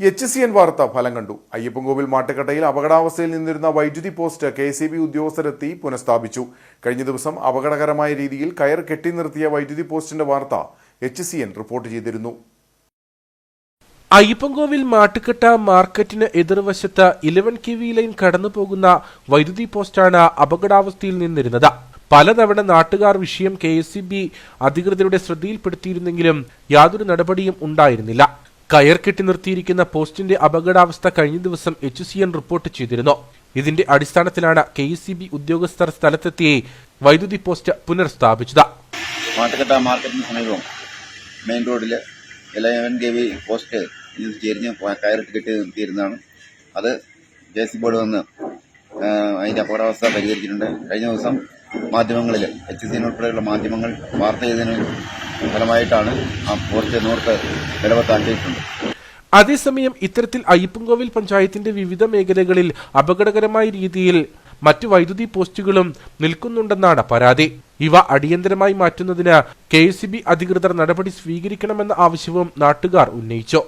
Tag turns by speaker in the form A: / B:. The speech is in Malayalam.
A: എച്ച് സി എൻ വാർത്ത ഫലം കണ്ടു. അയ്യപ്പൻകോവിൽ മാട്ടുക്കട്ടയിൽ അപകടാവസ്ഥയിൽ നിന്നിരുന്ന വൈദ്യുതി പോസ്റ്റ് കെ സി ബി ഉദ്യോഗസ്ഥരെത്തി പുനഃസ്ഥാപിച്ചു. കഴിഞ്ഞ ദിവസം അപകടകരമായ രീതിയിൽ കയർ കെട്ടി നിർത്തിയ വൈദ്യുതി പോസ്റ്റിന്റെ വാർത്ത എച്ച് സി എൻ റിപ്പോർട്ട് ചെയ്തിരുന്നു.
B: അയ്യപ്പൻകോവിൽ മാട്ടുകെട്ട മാർക്കറ്റിന് എതിർവശത്ത് ഇലവൻ കെ വി ലൈൻ കടന്നു പോകുന്ന വൈദ്യുതി പോസ്റ്റാണ് അപകടാവസ്ഥയിൽ നിന്നിരുന്നത്. പലതവണ നാട്ടുകാർ വിഷയം കെ എസ് സി ബി അധികൃതരുടെ ശ്രദ്ധയിൽപ്പെടുത്തിയിരുന്നെങ്കിലും യാതൊരു നടപടിയും ഉണ്ടായിരുന്നില്ല. കയർ കെട്ടി നിർത്തിയിരിക്കുന്ന പോസ്റ്റിന്റെ അപകടാവസ്ഥ കഴിഞ്ഞ ദിവസം എച്ച് സി എൻ റിപ്പോർട്ട് ചെയ്തിരുന്നു. ഇതിന്റെ അടിസ്ഥാനത്തിലാണ് കെ സി ബി ഉദ്യോഗസ്ഥർ സ്ഥലത്തെത്തി വൈദ്യുതി പോസ്റ്റ് പുനഃസ്ഥാപിച്ചത്
C: മാട്ടുകെട്ട മാർക്കറ്റിന് മെയിൻ റോഡിൽ ഇലവൻ കെ വി പോസ്റ്റ് ഇത് ചെരിഞ്ഞ് കയറിട്ട് കെട്ടി നിർത്തിയിരുന്നതാണ്. അത് ജെ സി ബോർഡ് വന്ന് അതിന്റെ അപകടാവസ്ഥ പരിഹരിച്ചിട്ടുണ്ട്. കഴിഞ്ഞ ദിവസം മാധ്യമങ്ങളിൽ എച്ച് സി ഉൾപ്പെടെയുള്ള മാധ്യമങ്ങൾ വാർത്ത ചെയ്തതിന് ഫലമായിട്ടാണ് ആ പോർച്ച് നൂർക്ക് നിലവത്താക്കിയിട്ടുണ്ട്.
B: അതേസമയം ഇത്തരത്തിൽ അയ്യപ്പൻകോവിൽ പഞ്ചായത്തിന്റെ വിവിധ മേഖലകളിൽ അപകടകരമായ രീതിയിൽ മറ്റു വൈദ്യുതി പോസ്റ്റുകളും നിൽക്കുന്നുണ്ടെന്നാണ് പരാതി. ഇവ അടിയന്തരമായി മാറ്റുന്നതിന് കെ അധികൃതർ നടപടി സ്വീകരിക്കണമെന്ന ആവശ്യവും നാട്ടുകാർ ഉന്നയിച്ചു.